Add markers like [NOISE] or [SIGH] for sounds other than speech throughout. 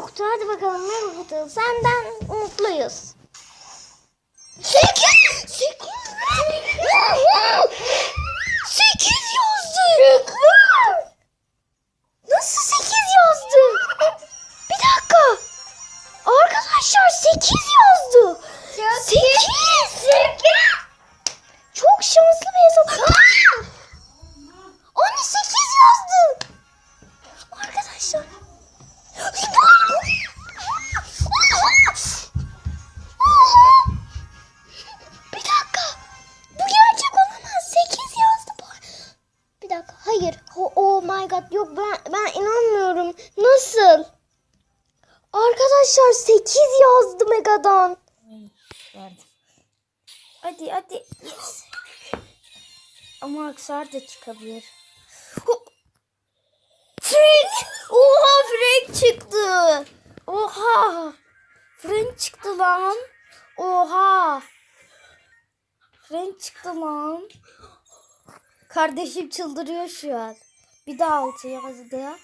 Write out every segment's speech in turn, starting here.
yoktu. Hadi bakalım ne yoktu. Senden umutluyuz. Sekiz! Sekiz! Sekiz yazdık! Verdim. Hadi hadi. Yes. Ama aksar da çıkabilir. Frank! Oha Frank çıktı. Oha. Frank çıktı lan. Oha. Frank çıktı lan. Kardeşim çıldırıyor şu an. Bir daha altı yazdı ya.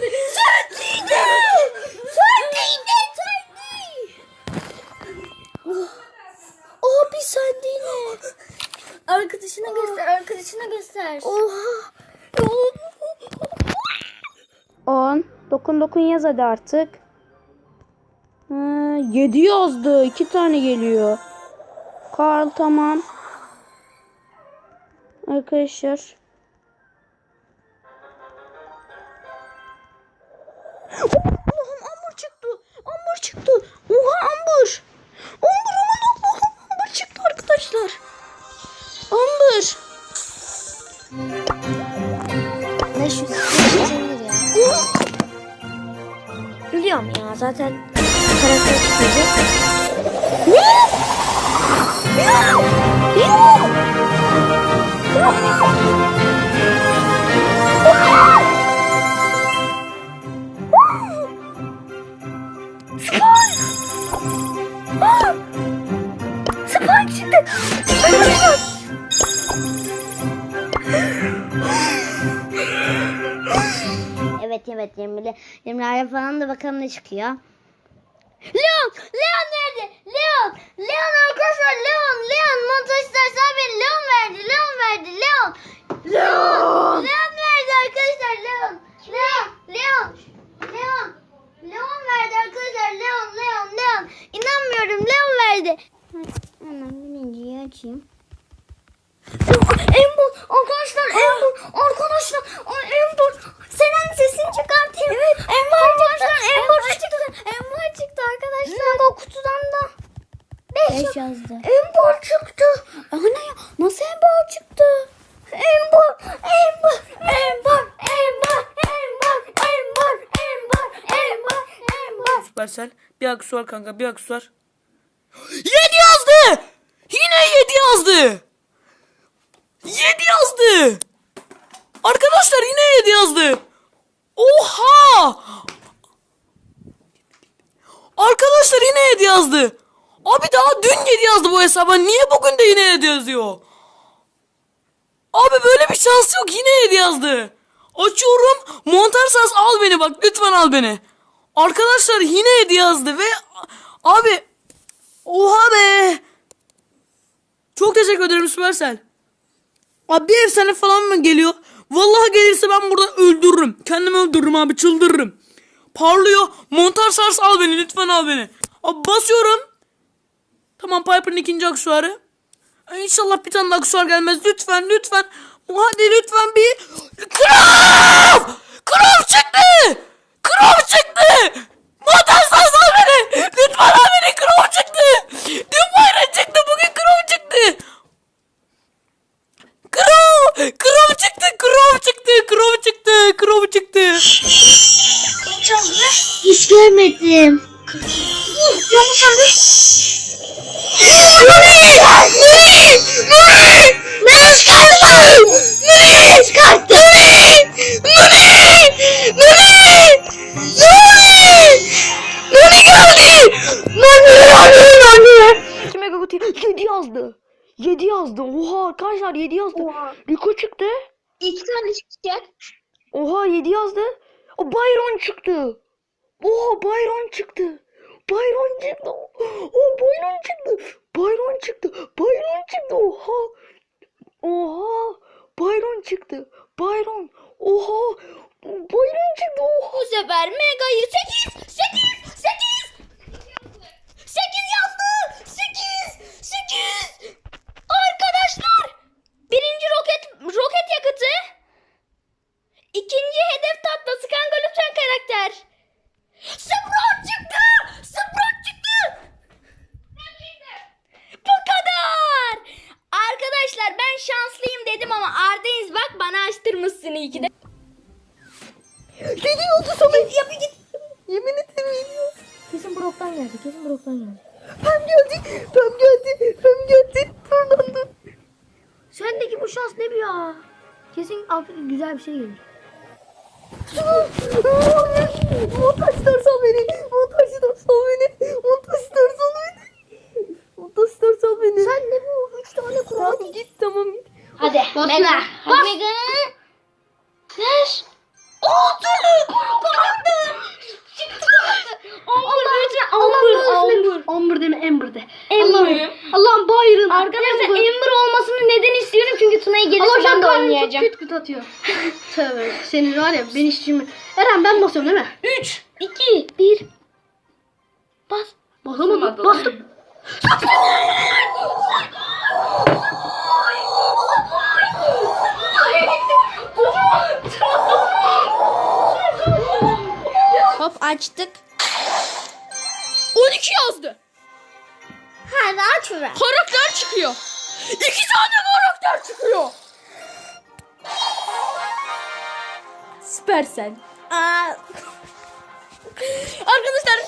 Değildin. Sen değil. Abi sen değil mi? Arkadaşına göster, arkadaşına göster. Oha. 10. Dokun dokun yaz hadi artık. Ha, 7 yazdı. 2 tane geliyor. Karl tamam. Arkadaşlar. Allah'ım Amber çıktı. Amber çıktı. Oha Amber. Amber aman Allah'ım Amber çıktı arkadaşlar. Amber. 500 550 ya. Biliyorum ya zaten karakter çıkacak. Evet evet Emre. Emre'ye falan da bakalım ne çıkıyor. Leon! Leon nerede? Leon! Leon arkadaşlar Leon! Leon montaj istersen beni Leon verdi. Leon verdi. Leon! Leon! Leon verdi arkadaşlar Leon! Leon! Leon! İnanmıyorum Leon verdi. Hemen birinciyi açayım. Ember arkadaşlar Ember arkadaşlar Ay, Ember Senen sesini çıkartayım. Evet Ember arkadaşlar Ember çıktı. Arkadaşlar. Mega kutudan da 5 yazdı. Ember çıktı. Ana ya nasıl Ember çıktı? Ember Ember Ember Ember Ember Ember Ember Ember Ember Süpersel. Bir aksesuar kanka bir aksesuar. 7 yazdı. Yine 7 yazdı. 7 yazdı. Arkadaşlar yine 7 yazdı. Oha. Arkadaşlar yine 7 yazdı. Abi daha dün 7 yazdı bu hesaba. Niye bugün de yine 7 yazıyor? Abi böyle bir şans yok. Yine 7 yazdı. Açıyorum. Montarsaz al beni bak. Lütfen al beni. Arkadaşlar yine 7 yazdı ve abi oha be. Çok teşekkür ederim Süpersel. Abi bir efsane falan mı geliyor? Vallahi gelirse ben burada öldürürüm. Kendimi öldürürüm abi çıldırırım. Parlıyor. Montar sars al beni lütfen al beni. Abi basıyorum. Tamam Piper'ın ikinci aksesuarı. İnşallah bir tane daha aksesuar gelmez. Lütfen lütfen. Hadi lütfen bir. Krav! Krav çıktı! Krav çıktı! Montar sars al beni. Lütfen al beni. Krav çıktı. Dün arkadaşlar 7 yazdı. Oha. Rico çıktı. İki tane çıkacak. Oha 7 yazdı. O Byron çıktı. Oha Byron çıktı. Byron çıktı. O Byron çıktı. Byron çıktı. Byron çıktı. Oha. Oha. Byron çıktı. Byron. Oha. Byron çıktı. Oha. Bu sefer Mega'yı 8 8 8 8 yazdı. 8 8 Arkadaşlar birinci roket roket yakıtı ikinci hedef tatlası kanka lütfen karakter. Sprout çıktı. Sprout çıktı. Bu kadar. Arkadaşlar ben şanslıyım dedim ama Ardeniz bak bana açtırmışsın iyi ki de. Gidiyordu Samet. Ya bir git. Yemin ederim. Kesin Brock'tan geldi. Kesin Brock'tan geldi. Pem geldi. Pem geldi. Pem geldi. Dur lan dur. Sendeki bu şans ne bir ya? Kesin af- güzel bir şey gelir. Montajlar sal beni. Montajlar sal beni. Montajlar sal beni. Montajlar sal beni. Sen ne bu? Üç tane kural. Tamam git tamam git. Hadi Mega. Bas. Mega. Ver. Oldu. Karandı. Çıktı. Amber. Amber. Amber. Amber deme Amber de. Amber. Allah'ım Byron. Arkadaşlar Amber olmasını neden istiyorum? Çünkü Tuna'yı gelirse ben de oynayacağım. Küt küt atıyor. [LAUGHS] Tövbe senin var ya ben işimi. Eren ben basıyorum değil mi? 3, 2, 1. Bas. Basamadım. Bastım. [LAUGHS] açtık. 12 yazdı. Hadi aç ver. Karakter çıkıyor. İki tane karakter çıkıyor. Süpersen. Aa, Arkadaşlar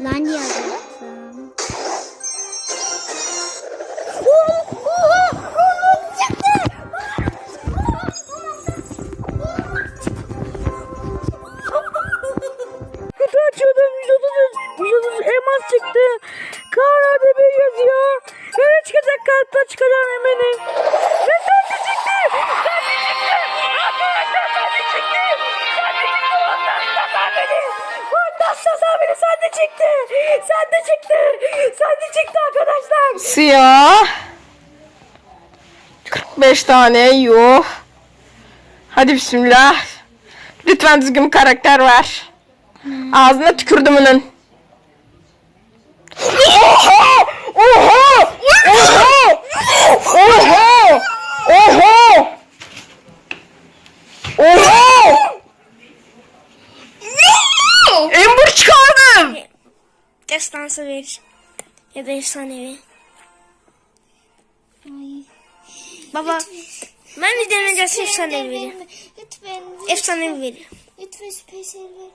Lan yazacaktım. kutu açıyordum 130 130 elmas çıktı. Kaan ADB yazıyor. Nereye çıkacak kartta çıkacağım eminim. Sende çıktı. Sende çıktı arkadaşlar. Siyah. 45 tane yuh. Hadi bismillah. Lütfen düzgün karakter ver. Ağzına tükürdüm onun. Oha! Oha! Oha! Oha! Oha! Oha! Ember çıkardım. Destansı ver. Ya da efsanevi. Baba ben de deneyeceğiz efsanevi vereyim. Lütfen. Efsanevi vereyim. Lütfen spesiyel ver.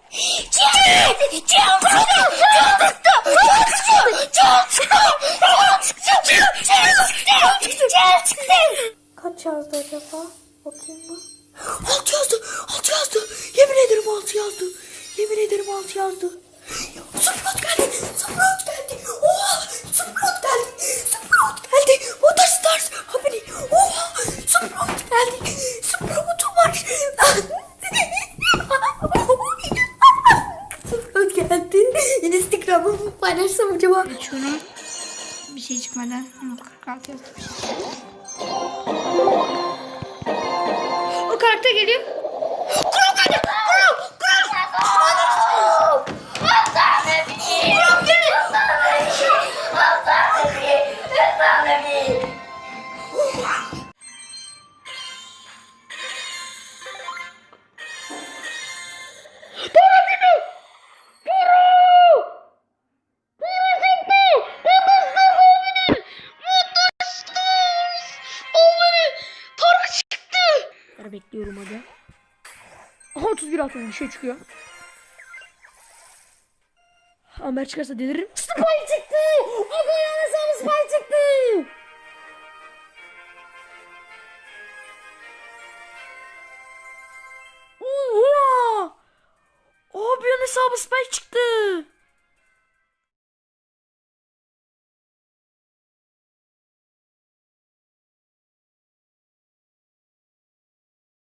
Kaç yazdı acaba? Bakayım mı? Altı yazdı. Altı yazdı. Yemin ederim altı yazdı. Yemin ederim altı yazdı. Sprout geldi. Sprout geldi. Oha. Sprout geldi. Sprout geldi. What is stars happening? Oha. Sprout geldi. Sprout'um var. Sprout geldi. Instagram'ımı acaba? Açıyorum. Bir şey çıkmadan. Ama 46 yazdı. O karakter geliyor. diyorum hadi. Aha 31 atıyor bir şey çıkıyor. Amber çıkarsa deliririm. Spy çıktı! Aga yalnız ama spy çıktı! Oha! Abi yan hesabı spy çıktı.